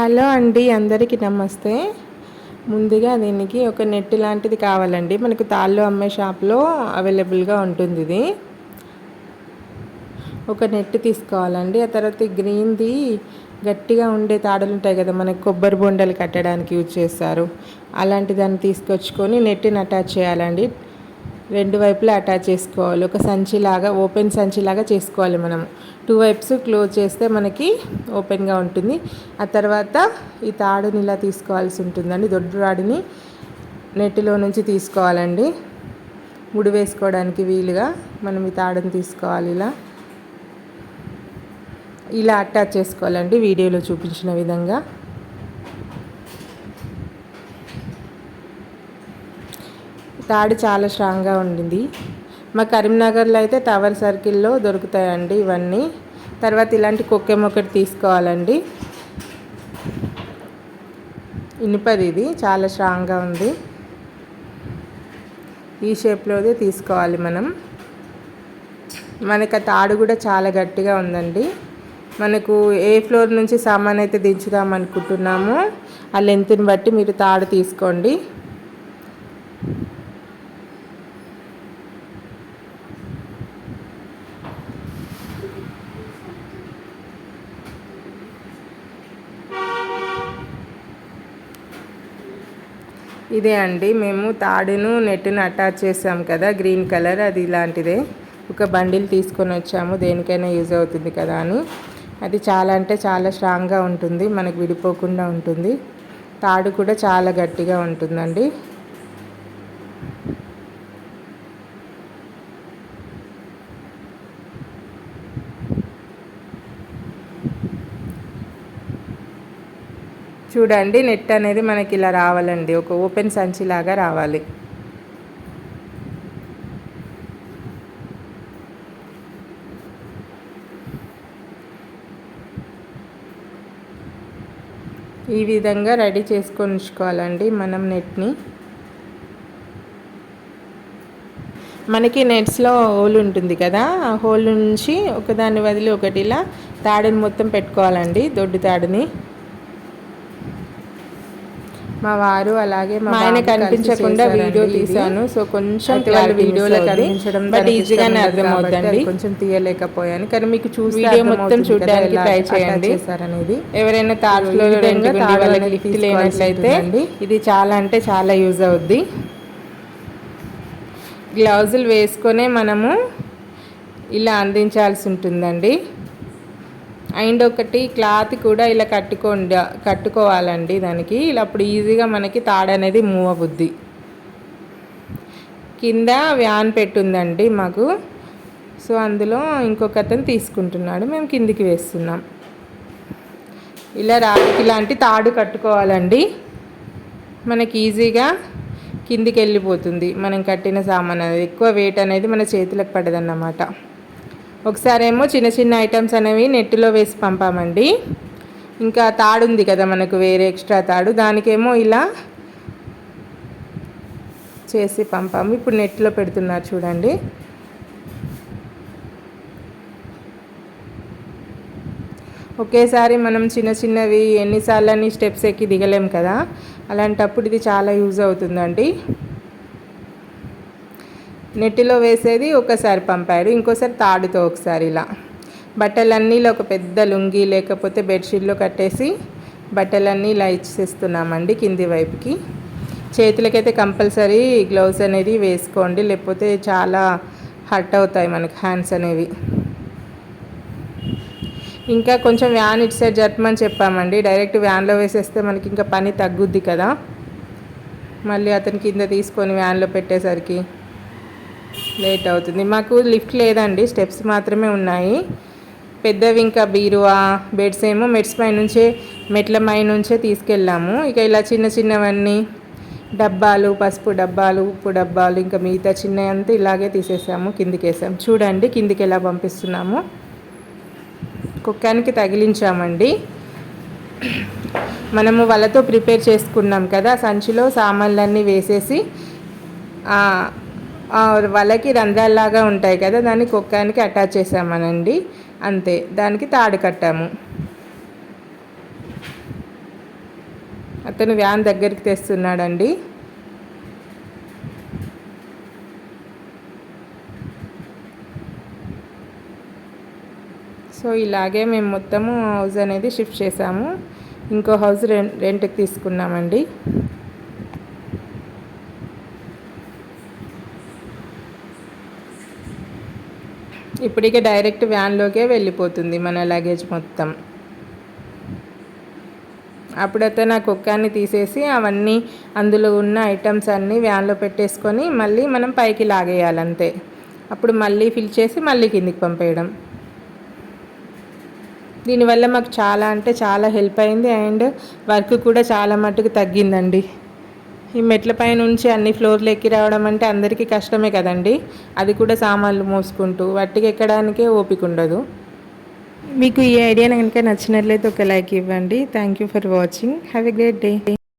Hello అండి అందరికీ నమస్తే. ముందుగా దీనికి ఒక నెట్ లాంటిది కావాలండి. మనకు తాళ్ళు అమ్మే షాప్లో అవైలబుల్గా ఉంటుంది ఇది. ఒక నెట్ తీసుకోవాలండి. ఆ తర్వాత గ్రీన్ది గట్టిగా ఉండే తాడులు ఉంటాయి కదా మనకి కొబ్బరి బొండలు కట్టడానికి యూజ్ చేస్తారు. అలాంటి దాన్ని తీసుకొచ్చుకొని నెట్ని అటాచ్ చేయాలండి. రెండు వైపులా అటాచ్ చేసుకోవాలి. ఒక సంచిలాగా ఓపెన్ సంచిలాగా చేసుకోవాలి మనం. టూ వైప్స్ క్లోజ్ చేస్తే మనకి ఓపెన్గా ఉంటుంది. ఆ తర్వాత ఈ తాడుని ఇలా తీసుకోవాల్సి ఉంటుందండి. దొడ్డు రాడిని నెట్టిలో నుంచి తీసుకోవాలండి. ముడి వేసుకోవడానికి వీలుగా మనం ఈ తాడుని తీసుకోవాలి ఇలా. ఇలా అటాచ్ చేసుకోవాలండి వీడియోలో చూపించిన విధంగా. తాడు చాలా స్ట్రాంగ్గా ఉండింది. మా కరీంనగర్లో అయితే టవర్ సర్కిల్లో దొరుకుతాయండి ఇవన్నీ. తర్వాత ఇలాంటి కుక్కెం ఒకటి తీసుకోవాలండి. ఇనుపది ఇది చాలా స్ట్రాంగ్గా ఉంది. ఈ షేప్లోదే తీసుకోవాలి మనం. మనకు ఆ తాడు కూడా చాలా గట్టిగా ఉందండి. మనకు ఏ ఫ్లోర్ నుంచి సామాన్ అయితే దించుదాం అనుకుంటున్నామో ఆ లెంత్ని బట్టి మీరు తాడు తీసుకోండి. ఇదే అండి. మేము తాడును నెట్ను అటాచ్ చేసాం కదా గ్రీన్ కలర్ అది ఇలాంటిదే. ఒక బండిల్ తీసుకొని వచ్చాము దేనికైనా యూజ్ అవుతుంది కదా అని. అది చాలా అంటే చాలా స్ట్రాంగ్గా ఉంటుంది మనకు విడిపోకుండా ఉంటుంది. తాడు కూడా చాలా గట్టిగా ఉంటుందండి. చూడండి నెట్ అనేది మనకి ఇలా రావాలండి. ఒక ఓపెన్ సంచిలాగా రావాలి. ఈ విధంగా రెడీ చేసుకొని ఉంచుకోవాలండి మనం నెట్ని. మనకి నెట్స్లో హోల్ ఉంటుంది కదా ఆ హోల్ నుంచి ఒకదాన్ని వదిలి ఒకటిలా తాడిని మొత్తం పెట్టుకోవాలండి దొడ్డు తాడిని. మా వారు అలాగే మా ఆయన కనిపించకుండా వీడియో తీశాను. సో కొంచెం వాళ్ళు వీడియోలో కనిపించడం బట్ ఈజీగానే అర్థమవుతుంది. కొంచెం తీయలేకపోయాను. కానీ మీకు చూసి వీడియో మొత్తం చూడడానికి ట్రై చేయండి. అనేది ఎవరైనా తాడులో వాళ్ళకి లిఫ్ట్ లేనట్లయితే ఇది చాలా అంటే చాలా యూజ్ అవుద్ది. గ్లౌజులు వేసుకొనే మనము ఇలా అందించాల్సి ఉంటుందండి. అండ్ ఒకటి క్లాత్ కూడా ఇలా కట్టుకోండి కట్టుకోవాలండి దానికి. ఇలా అప్పుడు ఈజీగా మనకి తాడు అనేది మూవ్ అవుద్ది. కింద వ్యాన్ పెట్టుందండి మాకు. సో అందులో ఇంకొక అతను తీసుకుంటున్నాడు. మేము కిందికి వేస్తున్నాం. ఇలా రాకి ఇలాంటి తాడు కట్టుకోవాలండి. మనకి ఈజీగా కిందికి వెళ్ళిపోతుంది. మనం కట్టిన సామాన్ అనేది. ఎక్కువ వెయిట్ అనేది మన చేతులకు పడదన్నమాట. ఒకసారేమో చిన్న చిన్న ఐటమ్స్ అనేవి నెట్లో వేసి పంపామండి. ఇంకా తాడు ఉంది కదా మనకు వేరే ఎక్స్ట్రా తాడు దానికేమో ఇలా చేసి పంపాము. ఇప్పుడు నెట్లో పెడుతున్నారు చూడండి. ఒకేసారి మనం చిన్న చిన్నవి ఎన్నిసార్లు స్టెప్స్ ఎక్కి దిగలేం కదా. అలాంటప్పుడు ఇది చాలా యూజ్ అవుతుందండి. నెట్టిలో వేసేది ఒకసారి పంపాడు ఇంకోసారి తాడుతో ఒకసారి ఇలా. బట్టలన్నీలో ఒక పెద్ద లుంగి లేకపోతే బెడ్షీట్లో కట్టేసి బట్టలన్నీ ఇలా ఇచ్చేస్తున్నామండి కింది వైపుకి. చేతులకైతే కంపల్సరీ గ్లౌస్ అనేది వేసుకోండి లేకపోతే చాలా హర్ట్ అవుతాయి మనకి హ్యాండ్స్ అనేవి. ఇంకా కొంచెం వ్యాన్ ఇటు సైడ్ జరపమని చెప్పామండి డైరెక్ట్ వ్యాన్లో వేసేస్తే మనకి ఇంకా పని తగ్గుద్ది కదా. మళ్ళీ అతని కింద తీసుకొని వ్యాన్లో పెట్టేసరికి. లేట్ అవుతుంది. మాకు లిఫ్ట్ లేదండి. స్టెప్స్ మాత్రమే ఉన్నాయి. పెద్దవి ఇంకా బీరువా బెడ్స్ ఏమో మెట్స్ పై నుంచే మెట్ల పై నుంచే తీసుకెళ్ళాము. ఇక ఇలా చిన్న చిన్నవన్నీ డబ్బాలు పసుపు డబ్బాలు ఉప్పు డబ్బాలు ఇంకా మిగతా చిన్న అంతా ఇలాగే తీసేసాము కిందికి చూడండి కిందికి ఎలా పంపిస్తున్నాము. కుక్కానికి తగిలించామండి. మనము వాళ్ళతో ప్రిపేర్ చేసుకున్నాం కదా సంచిలో సామాన్లన్నీ వేసేసి వలకి రంధ్రాల్లాగా ఉంటాయి కదా దాన్ని కుక్కానికి అటాచ్ చేసామనండి అంతే దానికి తాడు కట్టాము. అతను వ్యాన్ దగ్గరికి తెస్తున్నాడండి. సో ఇలాగే మేము మొత్తము హౌస్ అనేది షిఫ్ట్ చేసాము. ఇంకో హౌస్ రెం రెంట్కి తీసుకున్నామండి. ఇప్పటికే డైరెక్ట్ వ్యాన్లోకే వెళ్ళిపోతుంది మన లగేజ్ మొత్తం. అప్పుడైతే నా కుక్కాన్ని తీసేసి అవన్నీ అందులో ఉన్న ఐటమ్స్ అన్నీ వ్యాన్లో పెట్టేసుకొని మళ్ళీ మనం పైకి లాగేయాలంతే. అప్పుడు మళ్ళీ ఫిల్ చేసి మళ్ళీ కిందికి పంపేయడం. దీనివల్ల మాకు చాలా అంటే చాలా హెల్ప్ అయింది అండ్ వర్క్ కూడా చాలా మట్టుకు తగ్గిందండి. ఈ మెట్లపై నుంచి అన్ని ఫ్లోర్లు ఎక్కి రావడం అంటే అందరికీ కష్టమే కదండి. అది కూడా సామాన్లు మోసుకుంటూ వట్టికి ఎక్కడానికే ఓపిక ఉండదు. మీకు ఈ ఐడియా కనుక నచ్చినట్లయితే ఒక లైక్ ఇవ్వండి. Thank you for watching have a great day